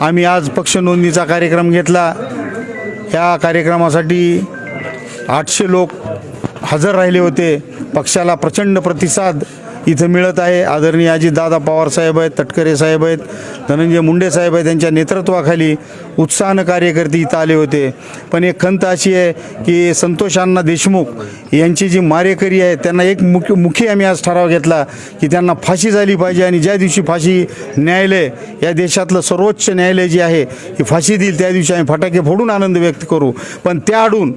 आम्ही आज पक्ष नोंदणीचा कार्यक्रम घेतला. या कार्यक्रमासाठी आठशे लोक हजर राहिले होते. पक्षाला प्रचंड प्रतिसाद इथं मिळत आहे. आदरणीय अजितदादा पवार साहेब आहेत तटकरे साहेब आहेत धनंजय मुंडे साहेब आहेत त्यांच्या नेतृत्वाखाली उत्साहानं कार्यकर्ते इथं आले होते. पण एक खंत अशी आहे की संतोष अण्णा देशमुख यांची जी मारेकरी आहे त्यांना एक मुख्य मुखी आम्ही आज ठराव घेतला की त्यांना फाशी झाली पाहिजे आणि ज्या दिवशी फाशी न्यायालय या देशातलं सर्वोच्च न्यायालय जे आहे ही फाशी देईल त्या दिवशी आम्ही फटाके फोडून आनंद व्यक्त करू. पण त्या आडून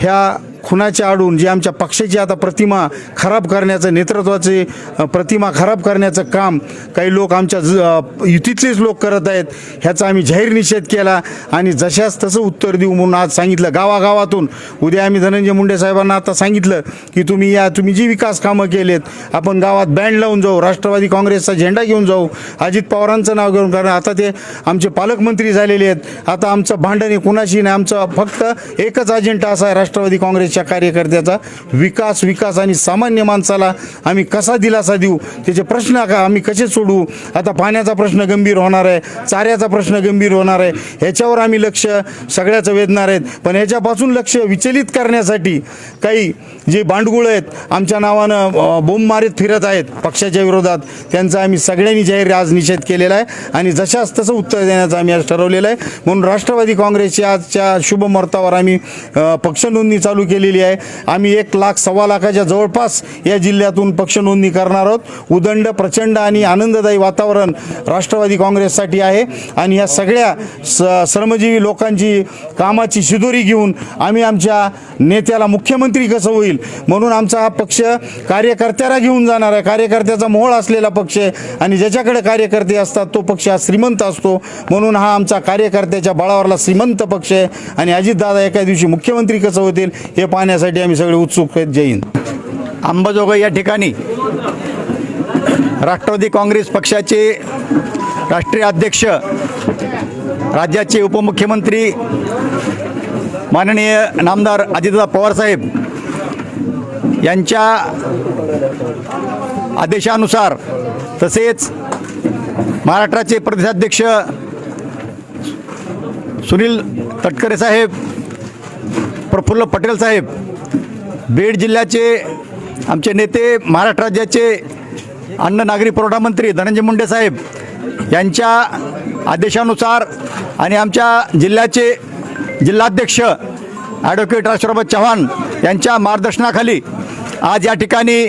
ह्या खुनाच्या आडून जी आमच्या पक्षाची आता प्रतिमा खराब करण्याचं नेतृत्वाचे प्रतिमा खराब करण्याचं काम काही लोक आमच्या ज युतीतलेच लोक करत आहेत ह्याचा आम्ही जाहीर निषेध केला. आणि जशाच तसं उत्तर देऊ म्हणून आज सांगितलं गावागावातून. उद्या आम्ही धनंजय मुंडे साहेबांना आता सांगितलं की तुम्ही या तुम्ही जी विकास कामं केलेत आपण गावात बँड लावून जाऊ राष्ट्रवादी काँग्रेसचा झेंडा घेऊन जाऊ अजित पवारांचं नाव घेऊन कारण आता ते आमचे पालकमंत्री झालेले आहेत. आता आमचं भांडण हे कुणाशी नाही आमचं फक्त एकच अजेंडा असा आहे राष्ट्रवादी काँग्रेसच्या कार्यकर्त्याचा विकास विकास आणि सामान्य माणसाला आम्ही कसा दिलासा देऊ? त्याचे प्रश्न का आम्ही कसे सोडवू आता पाण्याचा प्रश्न गंभीर होणार आहे चाऱ्याचा प्रश्न गंभीर होणार आहे. ह्याच्यावर आम्ही लक्ष सगळ्याचं वेधणार आहेत. पण ह्याच्यापासून लक्ष विचलित करण्यासाठी काही जे बांडगुळ आहेत आमच्या नावानं बोंब मारीत फिरत आहेत पक्षाच्या विरोधात. त्यांचा आम्ही सगळ्यांनी जाहीर आज निषेध केलेला आहे. आणि जशाच तसं उत्तर देण्याचं आम्ही आज ठरवलेलं आहे. म्हणून राष्ट्रवादी काँग्रेसच्या आजच्या शुभ मुहूर्तावर आम्ही पक्ष नोंदणी चालू केलेली आहे. आम्ही एक लाख सव्वा लाखाच्या जवळपास या जिल्ह्यातून पक्ष नोंदणी करणार आहोत. उदंड प्रचंड आणि आनंददायी वातावरण राष्ट्रवादी काँग्रेससाठी आहे. आणि या सगळ्या स श्रमजीवी लोकांची कामाची शिदोरी घेऊन आम्ही आमच्या नेत्याला मुख्यमंत्री कसं होईल? म्हणून आमचा हा पक्ष कार्यकर्त्याला घेऊन जाणार आहे. कार्यकर्त्याचा मोहळ असलेला पक्ष आहे. आणि ज्याच्याकडे कार्यकर्ते असतात तो पक्ष हा श्रीमंत असतो. म्हणून हा आमचा कार्यकर्त्याच्या बळावरला श्रीमंत पक्ष आहे. आणि अजितदादा एका दिवशी मुख्यमंत्री कसं होतील हे पाहण्यासाठी आम्ही सगळे उत्सुक आहेत. जैन हिंद. अंबाजोगाई या ठिकाणी राष्ट्रवादी काँग्रेस पक्षाचे राष्ट्रीय अध्यक्ष राज्याचे उपमुख्यमंत्री माननीय नामदार अजितदा पवारसाहेब यांच्या आदेशानुसार तसेच महाराष्ट्राचे प्रदेशाध्यक्ष सुनील तटकरे साहेब प्रफुल्ल पटेल साहेब बीड जिल्ह्याचे आमचे नेते महाराष्ट्र राज्याचे अन्न नागरी पुरवठा मंत्री धनंजय मुंडे साहेब यांच्या आदेशानुसार आणि आमच्या जिल्ह्याचे जिल्हाध्यक्ष ॲडव्होकेट राष्ट्रपत चव्हाण यांच्या मार्गदर्शनाखाली आज या ठिकाणी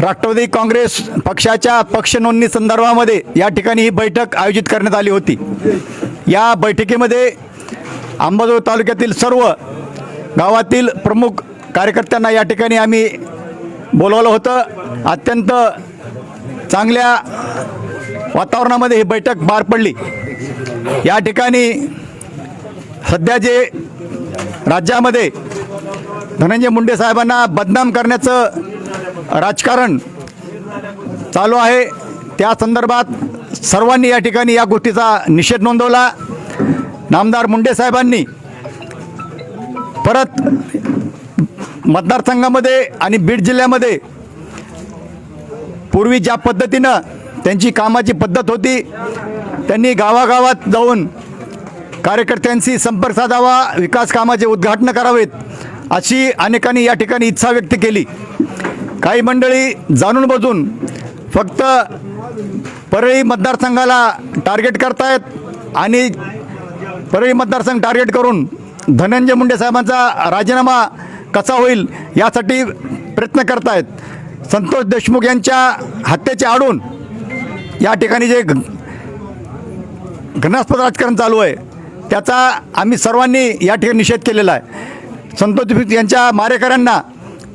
राष्ट्रवादी काँग्रेस पक्षाच्या पक्ष नोंदणी संदर्भामध्ये या ठिकाणी ही बैठक आयोजित करण्यात आली होती. या बैठकीमध्ये अंबाजोगाई तालुक्यातील सर्व गावातील प्रमुख कार्यकर्त्यांना या ठिकाणी आम्ही बोलवलं होतं. अत्यंत चांगल्या वातावरणामध्ये ही बैठक पार पडली. या ठिकाणी सध्या जे राज्यामध्ये धनंजय मुंडे साहेबांना बदनाम करण्याचं राजकारण चालू आहे. त्या संदर्भात सर्वांनी या ठिकाणी या गोष्टीचा निषेध नोंदवला. नामदार मुंडे साहेबांनी परत मतदारसंघामध्ये आणि बीड जिल्ह्यामध्ये पूर्वी ज्या पद्धतीनं त्यांची कामाची पद्धत होती त्यांनी गावागावात जाऊन कार्यकर्त्यांशी संपर्क साधावा विकास कामाचे उद्घाटन करावेत अशी अनेकांनी या ठिकाणी इच्छा व्यक्त केली. काही मंडळी जाणून बजून फक्त परळी मतदारसंघाला टार्गेट करतायत आणि परळी मतदारसंघ टार्गेट करून धनंजय मुंडे साहेबांचा राजीनामा कसा होईल यासाठी प्रयत्न करतायत. संतोष देशमुख यांच्या हत्येचे आडून या ठिकाणी जे घ- राजकारण चालू आहे त्याचा आम्ही सर्वांनी या ठिकाणी निषेध केलेला आहे. संतोष देशमुख यांच्या मारेकऱ्यांना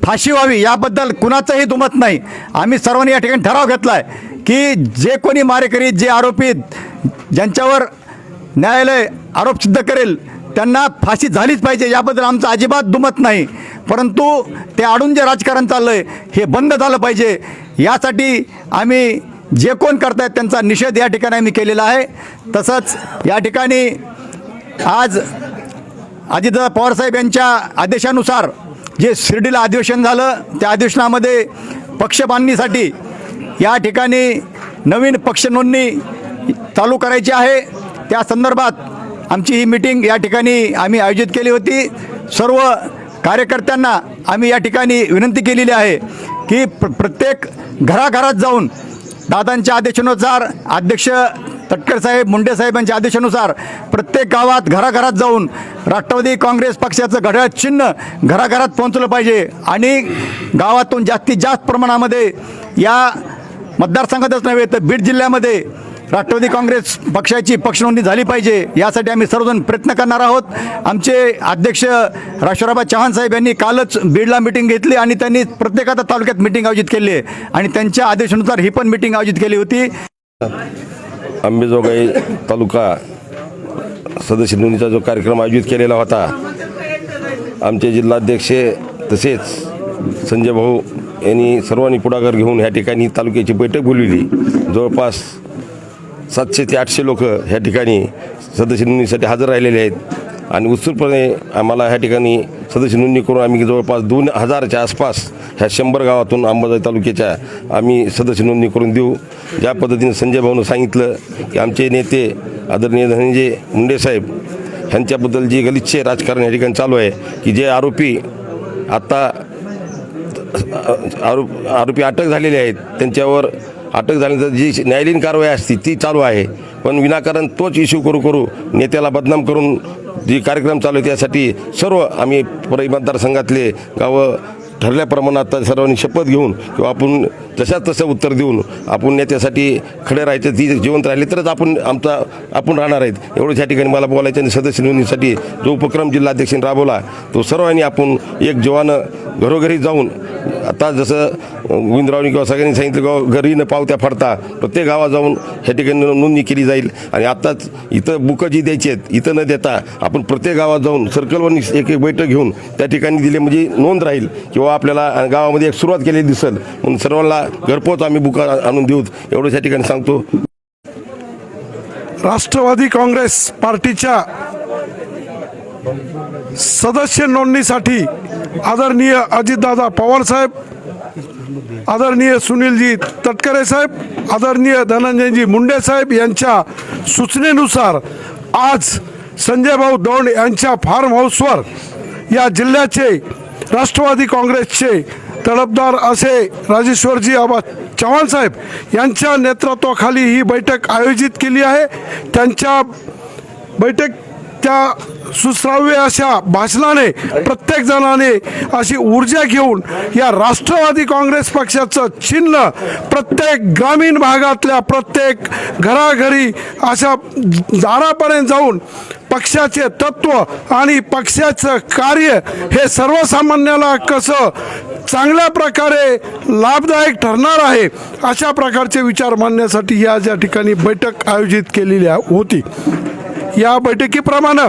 फाशी व्हावी याबद्दल कुणाचंही दुमत नाही. आम्ही सर्वांनी या ठिकाणी ठराव घेतला आहे की जे कोणी मारेकरी जे आरोपी ज्यांच्यावर न्यायालय आरोप सिद्ध करेल. त्यांना फाशी झालीच पाहिजे याबद्दल आमचं अजिबात दुमत नाही. परंतु ते आडून जे राजकारण चाललं आहे हे बंद झालं पाहिजे. यासाठी आम्ही जे कोण करतायत त्यांचा निषेध या ठिकाणी आम्ही केलेला आहे. तसंच या ठिकाणी आज अजितदादा पवारसाहेब यांच्या आदेशानुसार जे शिर्डीला अधिवेशन झालं त्या अधिवेशनामध्ये पक्ष बांधणीसाठी या ठिकाणी नवीन पक्ष नोंदणी चालू करायची आहे. त्या संदर्भात आमची ही मिटिंग या ठिकाणी आम्ही आयोजित केली होती. सर्व कार्यकर्त्यांना आम्ही या ठिकाणी विनंती केलेली आहे की प्र प्रत्येक घराघरात जाऊन दादांच्या आदेशानुसार अध्यक्ष तटकर साहेब मुंडे साहेबांच्या आदेशानुसार प्रत्येक गावात घराघरात जाऊन राष्ट्रवादी काँग्रेस पक्षाचं घड्याळ चिन्ह घराघरात पोहोचलं पाहिजे आणि गावातून जास्तीत जास्त प्रमाणामध्ये या मतदारसंघातच नव्हे तर बीड जिल्ह्यामध्ये राष्ट्रवादी काँग्रेस पक्षाची पक्षनोंदणी झाली पाहिजे यासाठी आम्ही सर्वजण प्रयत्न करणार आहोत. आमचे अध्यक्ष राष्ट्रबाबा चव्हाण साहेब यांनी कालच बीडला मिटिंग घेतली आणि त्यांनी प्रत्येकाच्या तालुक्यात मिटिंग आयोजित केली. आहे आणि त्यांच्या आदेशानुसार ही पण मिटिंग आयोजित केली होती. अंबेजोगाई तालुका सदस्य नोंदणीचा जो कार्यक्रम आयोजित केलेला होता आमचे जिल्हाध्यक्ष तसेच संजय भाऊ यांनी सर्वांनी पुढाकार घेऊन ह्या ठिकाणी तालुक्याची बैठक बोलविली. जवळपास सातशे ते आठशे लोक ह्या ठिकाणी सदस्य नोंदणीसाठी हजर राहिलेले आहेत. आणि उत्सुकपणे आम्हाला ह्या ठिकाणी सदस्य नोंदणी करून आम्ही जवळपास दोन हजारच्या आसपास ह्या शंभर गावातून अंबाजाई तालुक्याच्या आम्ही सदस्य नोंदणी करून देऊ. ज्या पद्धतीने संजय भाऊनं सांगितलं की आमचे नेते आदरणीय धनंजय मुंडेसाहेब ह्यांच्याबद्दल जे गलिच्छ राजकारण या ठिकाणी चालू आहे की जे आरोपी आत्ता आरोप आरोपी अटक झालेले आहेत त्यांच्यावर अटक झाल्यानंतर जी न्यायालयीन कारवाई असते ती चालू आहे. पण विनाकारण तोच इश्यू करू करू नेत्याला बदनाम करून जी कार्यक्रम चालू आहे त्यासाठी सर्व आम्ही परळी मतदारसंघातले गावं ठरल्याप्रमाणे आता सर्वांनी शपथ घेऊन किंवा आपण जशा तसं उत्तर देऊन आपण नेत्यासाठी खडे राहायचं ती जिवंत राहिले तरच आपण आमचा आपण राहणार आहेत. एवढंच या ठिकाणी मला बोलायचं आणि सदस्य नोंदणीसाठी जो उपक्रम जिल्हाध्यक्षांनी राबवला तो सर्वांनी आपण एक जीवानं घरोघरी जाऊन आता जसं गोविंदरावनी किंवा सगळ्यांनी सांगितलं गाव घरी न पावत्या फाडता प्रत्येक गावात जाऊन ह्या ठिकाणी नोंदणी केली जाईल. आणि आत्ताच इथं बुकं जी द्यायची आहेत इथं न देता आपण प्रत्येक गावात जाऊन सर्कलवर एक एक बैठक घेऊन त्या ठिकाणी दिले म्हणजे नोंद राहील. किंवा आपल्याला गावामध्ये एक सुरुवात केलेली दिसेल. म्हणून सर्वांना घरपोच आम्ही बुका आणून देऊ. एवढंच या ठिकाणी सांगतो. राष्ट्रवादी काँग्रेस पार्टीच्या सदस्य नोंदणीसाठी आदरणीय अजितदादा पवारसाहेब आदरणीय सुनीलजी तटकरे साहेब आदरणीय धनंजयजी मुंडे साहेब यांच्या सूचनेनुसार आज संजय भाऊ दौंड यांच्या फार्म हाऊसवर या जिल्ह्याचे राष्ट्रवादी काँग्रेसचे तडफदार असे राजेश्वरजी आबा चव्हाण साहेब यांच्या नेतृत्वाखाली ही बैठक आयोजित केली आहे. त्यांच्या बैठक त्या सुश्राव्य अशा भाषणाने प्रत्येक जणाने अशी ऊर्जा घेऊन या राष्ट्रवादी काँग्रेस पक्षाचं चिन्ह प्रत्येक ग्रामीण भागातल्या प्रत्येक घराघरी अशा दारापर्यंत जाऊन पक्षाचे तत्व आणि पक्षाचं कार्य हे सर्वसामान्याला कसं चांगल्या प्रकारे लाभदायक ठरणार आहे अशा प्रकारचे विचार मांडण्यासाठी या ज्या ठिकाणी बैठक आयोजित केलेली होती. या बैठकीप्रमाणे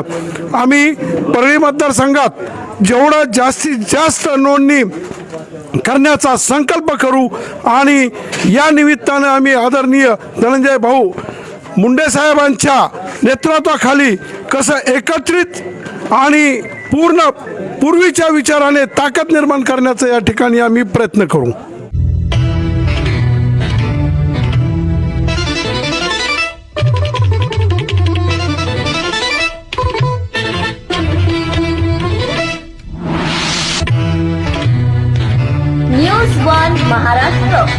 आम्ही परळी मतदारसंघात जेवढं जास्तीत जास्त नोंदणी करण्याचा संकल्प करू आणि या निमित्तानं आम्ही आदरणीय धनंजय भाऊ मुंडे साहेबांच्या नेतृत्वाखाली कसं एकत्रित आणि पूर्ण पूर्वीच्या विचाराने ताकद निर्माण करण्याचा या ठिकाणी आम्ही प्रयत्न करू. News one Maharashtra